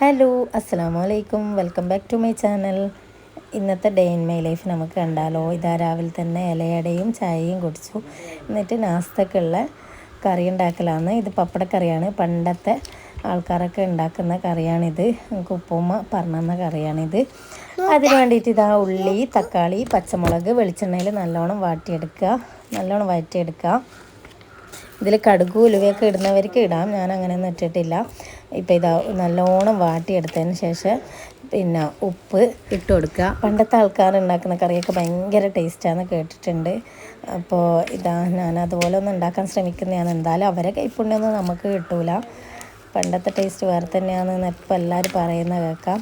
Hello അസ്സാം അലൈക്കും welcome back to my channel. ഇന്നത്തെ ഡേ ഇൻ മൈ ലൈഫ് നമുക്ക് കണ്ടാലോ? ഇതാ രാവിലെ തന്നെ ഇലയടയും ചായയും കുടിച്ചു. എന്നിട്ട് നാസ്തക്കുള്ള കറി ഉണ്ടാക്കലാണ് ഇത് പപ്പടക്കറിയാണ്. പണ്ടത്തെ ആൾക്കാരൊക്കെ ഉണ്ടാക്കുന്ന കറിയാണിത്. നമുക്ക് ഉപ്പുമ്മ പറഞ്ഞ കറിയാണിത്. അതിന് വേണ്ടിയിട്ട് ഇതാ ഉള്ളി തക്കാളി പച്ചമുളക് വെളിച്ചെണ്ണയിൽ നല്ലോണം വാട്ടിയെടുക്കുക. നല്ലോണം വഴറ്റിയെടുക്കുക. ഇതിൽ കടുക് ഉലുവയൊക്കെ ഇടുന്നവർക്ക് ഇടാം. ഞാൻ അങ്ങനെയൊന്നും ഇട്ടിട്ടില്ല. ഇപ്പം ഇതാ നല്ലോണം വാട്ടിയെടുത്തതിന് ശേഷം പിന്നെ ഉപ്പ് ഇട്ട് കൊടുക്കുക. പണ്ടത്തെ ആൾക്കാർ ഉണ്ടാക്കുന്ന കറിയൊക്കെ ഭയങ്കര ടേസ്റ്റാന്ന് കേട്ടിട്ടുണ്ട്. അപ്പോൾ ഇതാ ഞാൻ അതുപോലെ ഒന്ന് ഉണ്ടാക്കാൻ ശ്രമിക്കുന്നതാണ്. എന്തായാലും അവരെ കൈപ്പുണ്യൊന്നും നമുക്ക് കിട്ടൂല. പണ്ടത്തെ ടേസ്റ്റ് വേറെ തന്നെയാണെന്ന് ഇപ്പോൾ എല്ലാവരും പറയുന്ന കേൾക്കാം.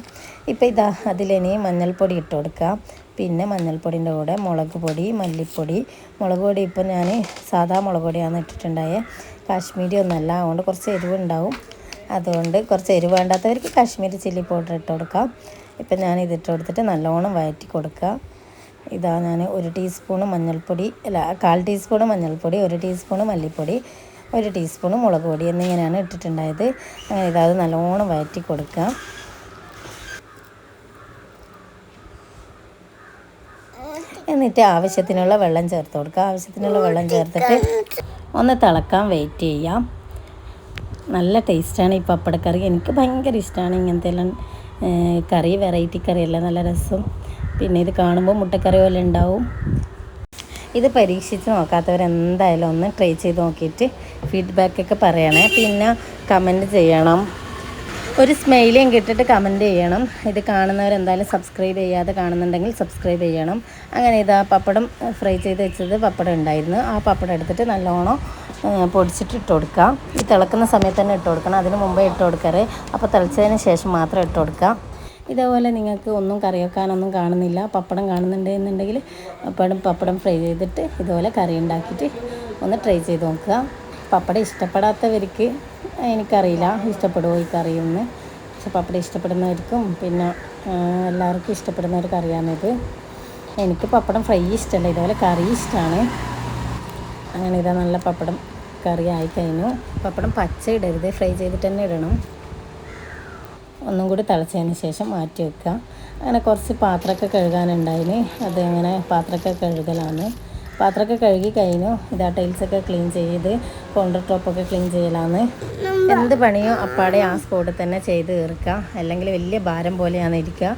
ഇപ്പോൾ ഇതാ അതിലിനി മഞ്ഞൾപ്പൊടി ഇട്ട് കൊടുക്കുക. പിന്നെ മഞ്ഞൾപ്പൊടിന്റെ കൂടെ മുളക് പൊടി മല്ലിപ്പൊടി. മുളക് പൊടി ഇപ്പോൾ ഞാൻ സാധാ മുളക് പൊടിയാണ് ഇട്ടിട്ടുണ്ടായത് കാശ്മീരി ഒന്നല്ല അതുകൊണ്ട് കുറച്ച് എരിവുണ്ടാവും. അതുകൊണ്ട് കുറച്ച് എരിവ് വേണ്ടാത്തവർക്ക് കാശ്മീരി ചില്ലി പൗഡർ ഇട്ട് കൊടുക്കാം. ഇപ്പം ഞാൻ ഇതിട്ട് കൊടുത്തിട്ട് നല്ലോണം വഴറ്റി കൊടുക്കുക. ഇതാ ഞാൻ ഒരു ടീസ്പൂണ് മഞ്ഞൾപ്പൊടി അല്ല കാൽ ടീസ്പൂണ് മഞ്ഞൾപ്പൊടി ഒരു ടീസ്പൂണ് മല്ലിപ്പൊടി ഒരു ടീസ്പൂണ് മുളക് പൊടി എന്നിങ്ങനെയാണ് ഇട്ടിട്ടുണ്ടായത്. അങ്ങനെ ഇതാ അത് നല്ലോണം വഴറ്റി കൊടുക്കുക. എന്നിട്ട് ആവശ്യത്തിനുള്ള വെള്ളം ചേർത്ത് കൊടുക്കുക. ആവശ്യത്തിനുള്ള വെള്ളം ചേർത്തിട്ട് ഒന്ന് തിളക്കാൻ വെയിറ്റ് ചെയ്യാം നല്ല ടേസ്റ്റാണ് ഈ പപ്പടക്കറി. എനിക്ക് ഭയങ്കര ഇഷ്ടമാണ് ഇങ്ങനത്തെ എല്ലാം കറി വെറൈറ്റി കറിയല്ല നല്ല രസം. പിന്നെ ഇത് കാണുമ്പോൾ മുട്ടക്കറി പോലെ ഉണ്ടാവും. ഇത് പരീക്ഷിച്ച് നോക്കാത്തവരെന്തായാലും ഒന്ന് ട്രൈ ചെയ്ത് നോക്കിയിട്ട് ഫീഡ്ബാക്കൊക്കെ പറയണേ. പിന്നെ കമന്റ് ചെയ്യണം. ഒരു സ്മെയിലും കിട്ടിയിട്ട് കമന്റ് ചെയ്യണം. ഇത് കാണുന്നവരെന്തായാലും സബ്സ്ക്രൈബ് ചെയ്യാതെ കാണുന്നുണ്ടെങ്കിൽ സബ്സ്ക്രൈബ് ചെയ്യണം. അങ്ങനെ ഇതാ പപ്പടം ഫ്രൈ ചെയ്ത് വെച്ചത് പപ്പടം ഉണ്ടായിരുന്നു. ആ പപ്പടം എടുത്തിട്ട് നല്ലോണം പൊടിച്ചിട്ട് ഇട്ട് കൊടുക്കാം ഈ തിളക്കുന്ന സമയത്ത് തന്നെ ഇട്ട് കൊടുക്കണം. അതിന് മുമ്പേ ഇട്ട് കൊടുക്കാറ് അപ്പോൾ തിളച്ചതിന് ശേഷം മാത്രം ഇട്ട് കൊടുക്കാം ഇതേപോലെ നിങ്ങൾക്ക് ഒന്നും കറി വെക്കാനൊന്നും കാണുന്നില്ല. പപ്പടം കാണുന്നുണ്ട് എന്നുണ്ടെങ്കിൽ പപ്പടം പപ്പടം ഫ്രൈ ചെയ്തിട്ട് ഇതുപോലെ കറി ഉണ്ടാക്കിയിട്ട് ഒന്ന് ട്രൈ ചെയ്ത് നോക്കുക. പപ്പടം ഇഷ്ടപ്പെടാത്തവർക്ക് എനിക്കറിയില്ല ഇഷ്ടപ്പെടുമോ ഈ കറിയൊന്ന്. പക്ഷെ പപ്പടം ഇഷ്ടപ്പെടുന്നവർക്കും പിന്നെ എല്ലാവർക്കും ഇഷ്ടപ്പെടുന്ന ഒരു കറിയാണിത്. എനിക്ക് പപ്പടം ഫ്രൈ ഇഷ്ടമല്ല ഇതുപോലെ കറി ഇഷ്ടമാണ് അങ്ങനെ ഇതാ നല്ല പപ്പടം കറി ആയി കഴിഞ്ഞു. പപ്പടം പച്ച ഇടരുത് ഫ്രൈ ചെയ്തിട്ട് തന്നെ ഇടണം. ഒന്നും കൂടി തിളച്ചതിന് ശേഷം മാറ്റി വെക്കുക. അങ്ങനെ കുറച്ച് പാത്രമൊക്കെ കഴുകാനുണ്ടായിന്. അത് അങ്ങനെ പാത്രമൊക്കെ കഴുകലാണ്. പാത്രമൊക്കെ കഴുകി കഴിഞ്ഞു. ഇതാ ടൈൽസൊക്കെ ക്ലീൻ ചെയ്ത് കൗണ്ടർ ടോപ്പൊക്കെ ക്ലീൻ ചെയ്യലാണ് എന്ത് പണിയോ അപ്പാടെ ആ സ്പോട്ടിൽ തന്നെ ചെയ്ത് തീർക്കുക അല്ലെങ്കിൽ വലിയ ഭാരം പോലെയാണ് ഇരിക്കുക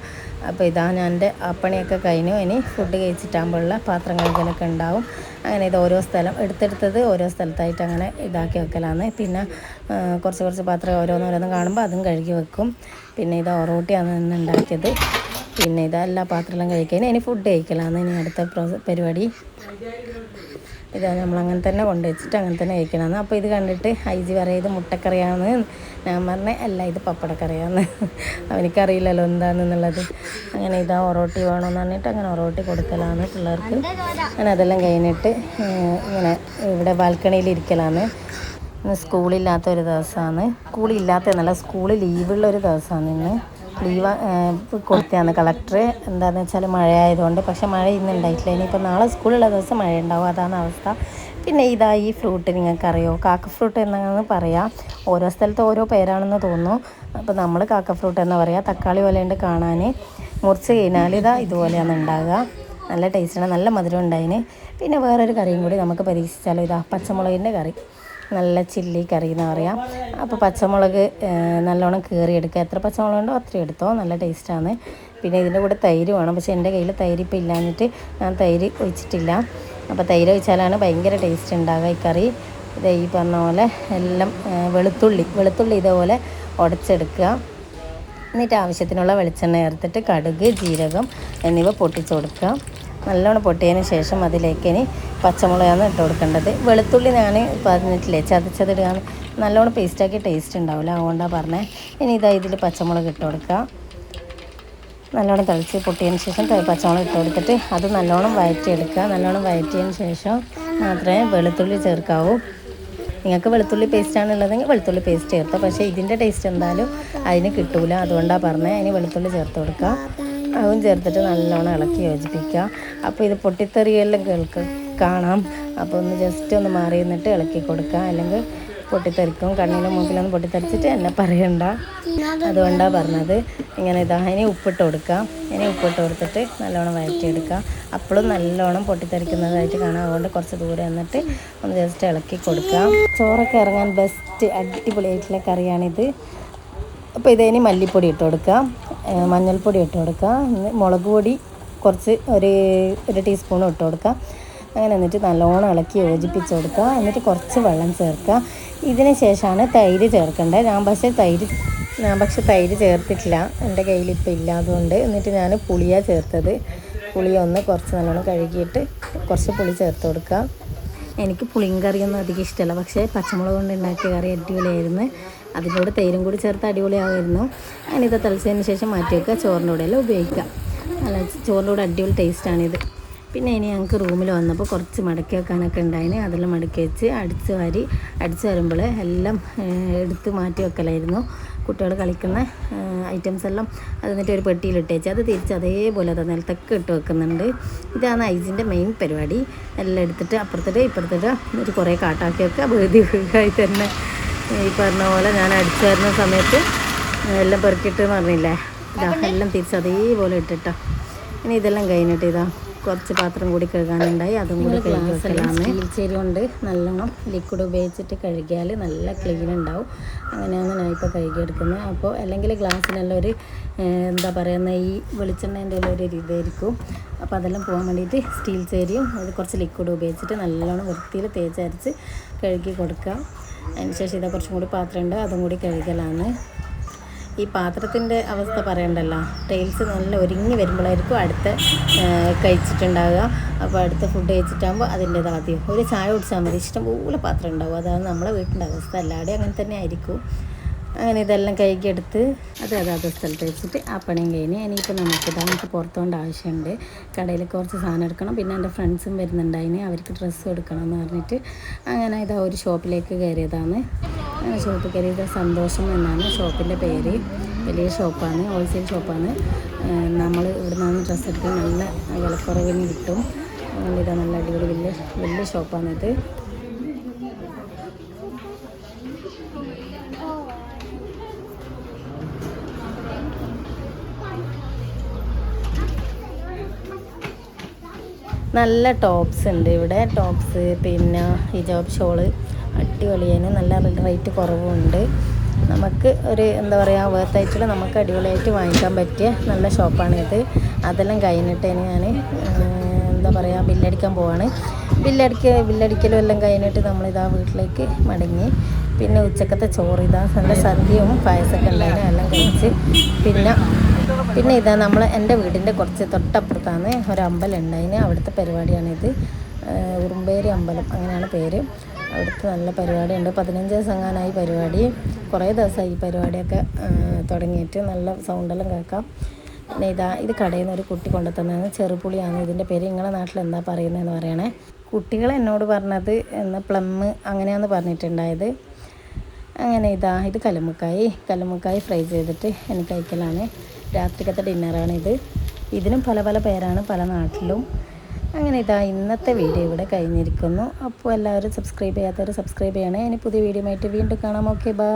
അപ്പോൾ ഇതാ ഞാൻ എന്റെ പണിയൊക്കെ കഴിഞ്ഞു. ഇനി ഫുഡ് കഴിച്ചിട്ടാകുമ്പോഴുള്ള പാത്രം കഴുകലൊക്കെ ഉണ്ടാവും. അങ്ങനെ ഇത് ഓരോ സ്ഥലം എടുത്തെടുത്തത് ഓരോ സ്ഥലത്തായിട്ട് അങ്ങനെ ഇതാക്കി വെക്കലാണ് പിന്നെ കുറച്ച് കുറച്ച് പാത്രം ഓരോന്നോരോന്നും കാണുമ്പോൾ അതും കഴുകി വെക്കും. പിന്നെ ഇത് ഒറോട്ടിയാണ് ഇന്ന് ഉണ്ടാക്കിയത്. പിന്നെ എല്ലാ പാത്രമെല്ലാം കഴിക്കാൻ ഇനി ഫുഡ് കഴിക്കലാണ് ഇനി അടുത്ത പരിപാടി. ഇതാ നമ്മൾ അങ്ങനെ തന്നെ കൊണ്ടുവച്ചിട്ട് അങ്ങനെ തന്നെ കഴിക്കണമെന്ന് അപ്പോൾ ഇത് കണ്ടിട്ട് ഐജി പറയുന്നത് മുട്ടക്കറിയാന്ന്. ഞാൻ പറഞ്ഞ അല്ല ഇത് പപ്പടക്കറിയാന്ന്. അവനിക്കറിയില്ലല്ലോ എന്താണെന്നുള്ളത്. അങ്ങനെ ഇതാ ഒറോട്ടി വേണമെന്ന് പറഞ്ഞിട്ട് അങ്ങനെ ഒറോട്ടി കൊടുക്കലാണ് പിള്ളേർക്ക്. അങ്ങനെ അതെല്ലാം കഴിഞ്ഞിട്ട് ഇങ്ങനെ ഇവിടെ ബാൽക്കണിയിൽ ഇരിക്കലാണ് ഇന്ന് സ്കൂളില്ലാത്ത ഒരു ദിവസമാണ് സ്കൂളില്ലാത്ത എന്നല്ല സ്കൂൾ ലീവുള്ള ഒരു ദിവസമാണ് ഇന്ന്. ലീവ് കൊടുത്തതാണ് കളക്ടർ എന്താണെന്ന് വെച്ചാൽ മഴയായതുകൊണ്ട്. പക്ഷെ മഴ ഇന്ന് ഉണ്ടായിട്ടില്ല ഇനിയിപ്പോൾ നാളെ സ്കൂളുള്ള ദിവസം മഴ ഉണ്ടാവും അതാണ് അവസ്ഥ. പിന്നെ ഇതാ ഈ ഫ്രൂട്ട് നിങ്ങൾക്കറിയോ? കാക്ക ഫ്രൂട്ട് എന്നാണെന്ന് പറയാം. ഓരോ സ്ഥലത്ത് ഓരോ പേരാണെന്ന് തോന്നുന്നു. അപ്പോൾ നമ്മൾ കാക്ക ഫ്രൂട്ട് എന്ന് പറയാം. തക്കാളി പോലെയുണ്ട് കാണാൻ മുറിച്ച് കഴിഞ്ഞാൽ ഇതാ ഇതുപോലെയാണ് ഉണ്ടാകുക നല്ല ടേസ്റ്റാണ് നല്ല മധുരം ഉണ്ടായിന്. പിന്നെ വേറൊരു കറിയും കൂടി നമുക്ക് പരീക്ഷിച്ചാലോ? ഇതാ പച്ചമുളകിന്റെ കറി. നല്ല ചില്ലി കറി എന്ന് പറയാം. അപ്പോൾ പച്ചമുളക് നല്ലോണം കീറിയെടുക്കുക. എത്ര പച്ചമുളക് ഉണ്ടോ അത്രയും എടുത്തോ. നല്ല ടേസ്റ്റാണ് പിന്നെ ഇതിന്റെ കൂടെ തൈര് വേണം. പക്ഷേ എന്റെ കയ്യിൽ തൈര് ഇപ്പോൾ ഇല്ലാഞ്ഞിട്ട് ഞാൻ തൈര് ഒഴിച്ചിട്ടില്ല. അപ്പോൾ തൈര് ഒഴിച്ചാലാണ് ഭയങ്കര ടേസ്റ്റ് ഉണ്ടാകുക ഈ കറി. ഇത് ഈ പറഞ്ഞ പോലെ എല്ലാം വെളുത്തുള്ളി വെളുത്തുള്ളി ഇതേപോലെ ഉടച്ചെടുക്കുക എന്നിട്ട് ആവശ്യത്തിനുള്ള വെളിച്ചെണ്ണ ചേർത്തിട്ട് കടുക് ജീരകം എന്നിവ പൊട്ടിച്ചു കൊടുക്കുക. നല്ലോണം പൊട്ടിയതിന് ശേഷം അതിലേക്ക് ഇനി പച്ചമുളകാണ് ഇട്ട് കൊടുക്കേണ്ടത്. വെളുത്തുള്ളി ഞാൻ പറഞ്ഞിട്ടില്ലേ ചതച്ചതിടുകയാണ് നല്ലോണം പേസ്റ്റാക്കി ടേസ്റ്റ് ഉണ്ടാവില്ല അതുകൊണ്ടാണ് പറഞ്ഞത് ഇനി ഇതാ ഇതിൽ പച്ചമുളക് ഇട്ട് കൊടുക്കുക നല്ലോണം തിളച്ച് പൊട്ടിയതിന് ശേഷം പച്ചമുളക് ഇട്ട് കൊടുത്തിട്ട് അത് നല്ലോണം വഴറ്റിയെടുക്കുക നല്ലോണം വഴറ്റിയതിന് ശേഷം മാത്രമേ വെളുത്തുള്ളി ചേർക്കാവൂ. നിങ്ങൾക്ക് വെളുത്തുള്ളി പേസ്റ്റാണ് ഉള്ളതെങ്കിൽ വെളുത്തുള്ളി പേസ്റ്റ് ചേർത്തോ. പക്ഷേ ഇതിന്റെ ടേസ്റ്റ് എന്തായാലും അതിന് കിട്ടൂല. അതുകൊണ്ടാണ് പറഞ്ഞത് അതിന് വെളുത്തുള്ളി ചേർത്ത് കൊടുക്കുക അതും ചേർത്തിട്ട് നല്ലോണം ഇളക്കി യോജിപ്പിക്കുക. അപ്പോൾ ഇത് പൊട്ടിത്തെറിയെല്ലാം കേൾക്ക് കാണാം. അപ്പോൾ ഒന്ന് ജസ്റ്റ് ഒന്ന് മാറി നിന്നിട്ട് ഇളക്കി കൊടുക്കുക. അല്ലെങ്കിൽ പൊട്ടിത്തെറിക്കും. കണ്ണിലും മൂക്കിലൊന്നും പൊട്ടിത്തെറിച്ചിട്ട് എന്നെ പറയണ്ട. അതുകൊണ്ടാണ് പറഞ്ഞത്. ഇങ്ങനെ ഇതാ. ഇനി ഉപ്പിട്ട് കൊടുക്കാം ഇനി ഉപ്പിട്ട് കൊടുത്തിട്ട് നല്ലോണം വഴറ്റിയെടുക്കാം അപ്പോഴും നല്ലോണം പൊട്ടിത്തെറിക്കുന്നതായിട്ട് കാണാം. അതുകൊണ്ട് കുറച്ച് ദൂരെ വന്നിട്ട് ഒന്ന് ജസ്റ്റ് ഇളക്കി കൊടുക്കാം ചോറൊക്കെ ഇറങ്ങാൻ ബെസ്റ്റ് അടിപൊളിയായിട്ടുള്ള കറിയാണിത്. അപ്പോൾ ഇതിന് മല്ലിപ്പൊടി ഇട്ട് കൊടുക്കാം മഞ്ഞൾപ്പൊടി ഇട്ട് കൊടുക്കുക. മുളക് പൊടി കുറച്ച് ഒരു ഒരു ടീസ്പൂൺ ഇട്ട് കൊടുക്കുക. അങ്ങനെ എന്നിട്ട് നല്ലോണം ഇളക്കി യോജിപ്പിച്ച് കൊടുക്കുക. എന്നിട്ട് കുറച്ച് വെള്ളം ചേർക്കുക. ഇതിന് ശേഷമാണ് തൈര് ചേർക്കേണ്ടത്. ഞാൻ പക്ഷേ തൈര് ഞാൻ പക്ഷേ തൈര് ചേർത്തിട്ടില്ല. എന്റെ കയ്യിൽ ഇപ്പോൾ ഇല്ലാതുകൊണ്ട് എന്നിട്ട് ഞാൻ പുളിയാണ് ചേർത്തത്. പുളി ഒന്ന് കുറച്ച് നല്ലോണം കഴുകിയിട്ട് കുറച്ച് പുളി ചേർത്ത് കൊടുക്കുക. എനിക്ക് പുളിയും കറിയൊന്നും അധികം ഇഷ്ടമല്ല. പക്ഷേ പച്ചമുളക് കൊണ്ട് ഉണ്ടാക്കിയ കറി അടിപൊളിയായിരുന്നു. അതിനോട് തേരും കൂടി ചേർത്ത് അടിപൊളിയാകുമായിരുന്നു ഇത് തിളച്ചതിന് ശേഷം മാറ്റി വെക്കുക ചോറിന്റെ കൂടെ എല്ലാം ഉപയോഗിക്കാം നല്ല ചോറിന്റെ കൂടെ അടിപൊളി ടേസ്റ്റാണിത്. പിന്നെ ഇനി ഞങ്ങൾക്ക് റൂമിൽ വന്നപ്പോൾ കുറച്ച് മടക്കി വെക്കാനൊക്കെ ഉണ്ടായിന്. അതെല്ലാം മടക്കി വെച്ച് അടിച്ച് വാരി അടിച്ച് വരുമ്പോൾ എല്ലാം എടുത്ത് മാറ്റി വെക്കലായിരുന്നു. കുട്ടികൾ കളിക്കുന്ന ഐറ്റംസ് എല്ലാം അത് എന്നിട്ട് ഒരു പെട്ടിയിൽ ഇട്ടേച്ച് അത് തിരിച്ച് അതേപോലെ അത് നിലത്തൊക്കെ ഇട്ട് വെക്കുന്നുണ്ട്. ഇതാണ് ഐസിന്റെ മെയിൻ പരിപാടി. എല്ലാം എടുത്തിട്ട് അപ്പുറത്തിട്ട് ഇപ്പുറത്തിട്ട് ഒരു കുറേ കാട്ടാക്കിയൊക്കെ വേദി വീഴായി തന്നെ. ഈ പറഞ്ഞ പോലെ ഞാൻ അടിച്ചു വരുന്ന സമയത്ത് എല്ലാം പെറുക്കിയിട്ട് പറഞ്ഞില്ലേ ഇതാ എല്ലാം തിരിച്ച് അതേപോലെ ഇട്ടിട്ട. ഇനി ഇതെല്ലാം കഴിഞ്ഞിട്ട് ഇതാ കുറച്ച് പാത്രം കൂടി കഴുകാനുണ്ടായി. അതും കൂടി കഴുകി വെക്കലാണ്. സ്റ്റീൽ ചേരി കൊണ്ട് നല്ലോണം ലിക്വിഡ് ഉപയോഗിച്ചിട്ട് കഴുകിയാൽ നല്ല ക്ലീൻ ഉണ്ടാവും. അങ്ങനെയാണ് ഞാൻ ഇപ്പോൾ കഴുകിയെടുക്കുന്നത്. അപ്പോൾ അല്ലെങ്കിൽ ഗ്ലാസ്സിനെല്ലാം ഒരു എന്താ പറയുന്ന ഈ വെളിച്ചെണ്ണേന്റെ എല്ലാം ഒരു ഇതായിരിക്കും. അപ്പോൾ അതെല്ലാം പോകാൻ വേണ്ടിയിട്ട് സ്റ്റീൽ ചേരിയും അത് കുറച്ച് ലിക്വിഡ് ഉപയോഗിച്ചിട്ട് നല്ലോണം വൃത്തിയിൽ തേച്ചരച്ച് കഴുകി കൊടുക്കാം. അതിനുശേഷം ഇതാ കുറച്ചും കൂടി പാത്രമുണ്ട്. അതും കൂടി കഴുകലാണ്. ഈ പാത്രത്തിന്റെ അവസ്ഥ പറയണ്ടല്ലോ. ടൈൽസ് നല്ല ഒരുങ്ങി വരുമ്പോഴായിരിക്കും അടുത്ത കഴിച്ചിട്ടുണ്ടാവുക. അപ്പോൾ അടുത്ത ഫുഡ് കഴിച്ചിട്ടാകുമ്പോൾ അതിന്റേത് ആദ്യം. ഒരു ചായ കുടിച്ചാൽ മതി. ഇഷ്ടംപോലെ പാത്രം ഉണ്ടാവും. അതാണ് നമ്മളെ വീട്ടിന്റെ അവസ്ഥ. എല്ലാവരുടെയും അങ്ങനെ തന്നെ ആയിരിക്കും. അങ്ങനെ ഇതെല്ലാം കഴുകിയെടുത്ത് അത് അതാത് സ്ഥലത്ത് വെച്ചിട്ട് ആ പണിയും കഴിഞ്ഞ് ഇനിയിപ്പോൾ നമുക്ക് നമുക്ക് പുറത്തോണ്ട് ആവശ്യമുണ്ട്. കടയിൽ കുറച്ച് സാധനം എടുക്കണം. പിന്നെ എന്റെ ഫ്രണ്ട്സും വരുന്നുണ്ടായിന് അവർക്ക് ഡ്രസ്സ് എടുക്കണം എന്ന് പറഞ്ഞിട്ട് അങ്ങനെ ഇതാ ഒരു ഷോപ്പിലേക്ക് കയറിയതാണ്. അങ്ങനെ ഷോപ്പിൽ കയറിയത് സന്തോഷം എന്നാണ് ഷോപ്പിന്റെ പേര്. വലിയ ഷോപ്പാണ് ഹോൾസെയിൽ ഷോപ്പാണ്. നമ്മൾ ഇവിടെ നിന്ന് ഡ്രസ്സ് എടുക്കാൻ നല്ല വിലക്കുറവിന് കിട്ടും. ഇതാ നല്ല അടിപൊളി വലിയ വലിയ ഷോപ്പാണിത്. നല്ല ടോപ്സ് ഉണ്ട് ഇവിടെ. ടോപ്സ് പിന്നെ ഹിജാബ് ഷോൾ അടിപൊളിയാണ് നല്ല റേറ്റ് കുറവുണ്ട്. നമുക്ക് ഒരു എന്താ പറയുക വേർത്തായിട്ടുള്ള നമുക്ക് അടിപൊളിയായിട്ട് വാങ്ങിക്കാൻ പറ്റിയ നല്ല ഷോപ്പാണിത് അതെല്ലാം കഴിഞ്ഞിട്ട് ഇനി ഞാൻ എന്താ പറയുക ബില്ലടിക്കാൻ പോവാണ്. ബില്ലടിക്ക ബില്ലടിക്കലും എല്ലാം കഴിഞ്ഞിട്ട് നമ്മളിതാ വീട്ടിലേക്ക് മടങ്ങി. പിന്നെ ഉച്ചക്കത്തെ ചോറ് ഇതാ നല്ല സദ്യയും പായസമൊക്കെ ഉണ്ടായിരുന്നു. എല്ലാം കഴിച്ച് പിന്നെ പിന്നെ ഇതാ നമ്മൾ എന്റെ വീടിന്റെ കുറച്ച് തൊട്ടപ്പുറത്താണ് ഒരു അമ്പലം ഉണ്ടായിന് അവിടുത്തെ പരിപാടിയാണിത്. ഉറുമ്പേരി അമ്പലം അങ്ങനെയാണ് പേര്. അവിടുത്തെ നല്ല പരിപാടിയുണ്ട്. പതിനഞ്ച് ദിവസം എങ്ങാനായി പരിപാടി. കുറേ ദിവസമായി ഈ പരിപാടിയൊക്കെ തുടങ്ങിയിട്ട് നല്ല സൗണ്ടെല്ലാം കേൾക്കാം. പിന്നെ ഇതാ ഇത് കടയിൽ നിന്ന് ഒരു കുട്ടി കൊണ്ടുത്തുന്നതാണ് ചെറുപുളിയാണ്. ഇതിന്റെ പേര് നിങ്ങളുടെ നാട്ടിൽ എന്താ പറയുന്നതെന്ന് പറയണേ. കുട്ടികൾ എന്നോട് പറഞ്ഞത് എന്ന പ്ലം അങ്ങനെയാന്ന് പറഞ്ഞിട്ടുണ്ടായത്. അങ്ങനെ ഇതാ ഇത് കലമുക്കായി കലമുക്കായി ഫ്രൈ ചെയ്തിട്ട് എനിക്ക് കഴിക്കലാണ് രാത്രിക്കത്തെ ഇത് ഇതിനും പല പല പേരാണ് പല നാട്ടിലും. അങ്ങനെ ഇതാ ഇന്നത്തെ വീഡിയോ ഇവിടെ കഴിഞ്ഞിരിക്കുന്നു. അപ്പോൾ എല്ലാവരും സബ്സ്ക്രൈബ് ചെയ്യാത്തവർ സബ്സ്ക്രൈബ് ചെയ്യണേ. ഇനി പുതിയ വീഡിയോ ആയിട്ട് വീണ്ടും കാണാം. Okay bye